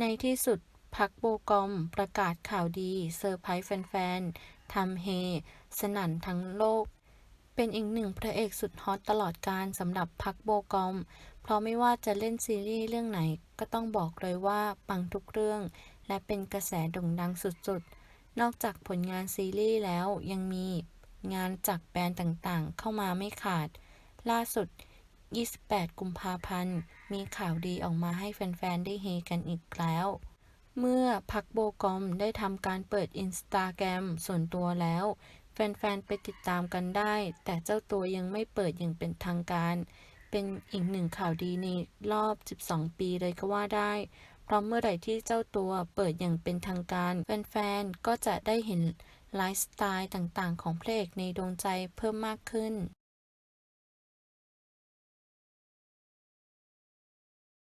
ในที่สุดพักโบกอมประกาศข่าวดีเซอร์ไพรส์แฟนๆทำเฮ สนั่นทั้งโลก เป็นอีกหนึ่งพระเอกสุดฮอตตลอดกาลสำหรับพักโบกอม เพราะไม่ว่าจะเล่นซีรีส์เรื่องไหน ก็ต้องบอกเลยว่าปังทุกเรื่อง และเป็นกระแสโด่งดังสุดๆ นอกจากผลงานซีรีส์แล้วยังมีงานจากแบรนด์ต่างๆ เข้ามาไม่ขาด ล่าสุด 28 กุมภาพันธ์ มีข่าวดีออกมาให้แฟน ๆ ได้เฮกันอีกแล้ว เมื่อพักโบกอมได้ทำการเปิดอินสตาแกรมส่วนตัวแล้ว แฟน ๆ ไปติดตามกันได้ แต่เจ้าตัวยังไม่เปิดอย่างเป็นทางการ เป็นอีกหนึ่งข่าวดีในรอบ 12 ปีเลยก็ว่าได้ เพราะเมื่อไหร่ที่เจ้าตัวเปิดอย่างเป็นทางการ แฟน ๆ ก็จะได้เห็นไลฟ์สไตล์ต่าง ๆ ของพระเอกในดวงใจเพิ่มมากขึ้น